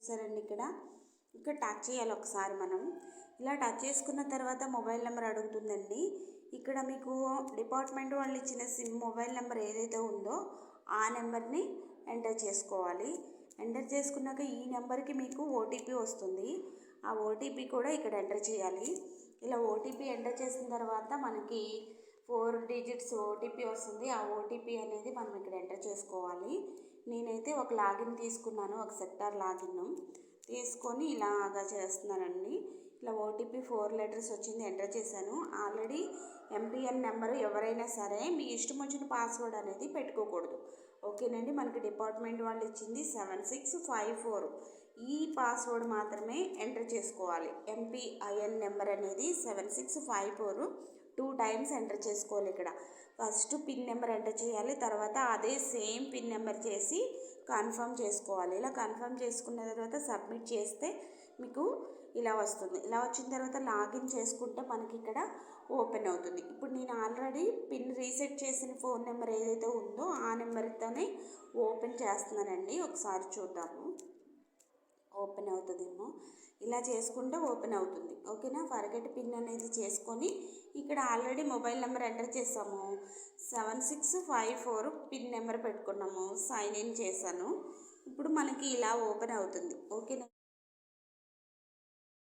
చూసారండి ఇక్కడ. ఇక్కడ టచ్ చేయాలి ఒకసారి మనం. ఇలా టచ్ చేసుకున్న తర్వాత మొబైల్ నెంబర్ అడుగుతుందండి. ఇక్కడ మీకు డిపార్ట్మెంట్ వాళ్ళు ఇచ్చిన సిమ్ మొబైల్ నెంబర్ ఏదైతే ఉందో ఆ నెంబర్ని ఎంటర్ చేసుకోవాలి. ఎంటర్ చేసుకున్నాక ఈ నెంబర్కి మీకు ఓటీపీ వస్తుంది. ఆ ఓటీపీ కూడా ఇక్కడ ఎంటర్ చేయాలి. ఇలా ఓటీపీ ఎంటర్ చేసిన తర్వాత మనకి ఫోర్ డిజిట్స్ ఓటీపీ వస్తుంది. ఆ ఓటీపీ అనేది మనం ఇక్కడ ఎంటర్ చేసుకోవాలి. నేనైతే ఒక లాగిన్ తీసుకున్నాను. ఒక సెక్టార్ లాగిన్ తీసుకొని ఇలాగా చేస్తున్నానండి. ఇలా ఓటీపీ ఫోర్ లెటర్స్ వచ్చింది. ఎంటర్ చేశాను. ఆల్రెడీ ఎంపీఎన్ నెంబరు ఎవరైనా సరే మీ ఇష్టం వచ్చిన పాస్వర్డ్ అనేది పెట్టుకోకూడదు. ఓకేనండి? మనకి డిపార్ట్మెంట్ వాళ్ళు ఇచ్చింది సెవెన్ సిక్స్ ఫైవ్ ఫోర్ ఈ పాస్వర్డ్ మాత్రమే ఎంటర్ చేసుకోవాలి. ఎంపీఐఎన్ నెంబర్ అనేది seven six five four two times enter చేసుకోవాలి ఇక్కడ. ఫస్ట్ పిన్ నెంబర్ ఎంటర్ చేయాలి తర్వాత అదే సేమ్ పిన్ నెంబర్ చేసి కన్ఫర్మ్ చేసుకోవాలి. ఇలా కన్ఫర్మ్ చేసుకున్న తర్వాత సబ్మిట్ చేస్తే మీకు ఇలా వస్తుంది. ఇలా వచ్చిన తర్వాత లాగిన్ చేసుకుంటే మనకి ఇక్కడ ఓపెన్ అవుతుంది. ఇప్పుడు నేను ఆల్రెడీ పిన్ రీసెట్ చేసిన ఫోన్ నెంబర్ ఏదైతే ఉందో ఆ నెంబర్తోనే ఓపెన్ చేస్తున్నానండి. ఒకసారి చూద్దాము. ఓపెన్ అవుతుందేమో. ఇలా చేసుకుంటే ఓపెన్ అవుతుంది. ఓకేనా? ఫర్గెట్ పిన్ అనేది చేసుకొని ఇక్కడ ఆల్రెడీ మొబైల్ నెంబర్ ఎంటర్ చేసాము. Seven six five four pin number పెట్టుకున్నాము. సైన్ ఇన్ చేశాను. ఇప్పుడు మనకి ఇలా ఓపెన్ అవుతుంది. ఓకేనా?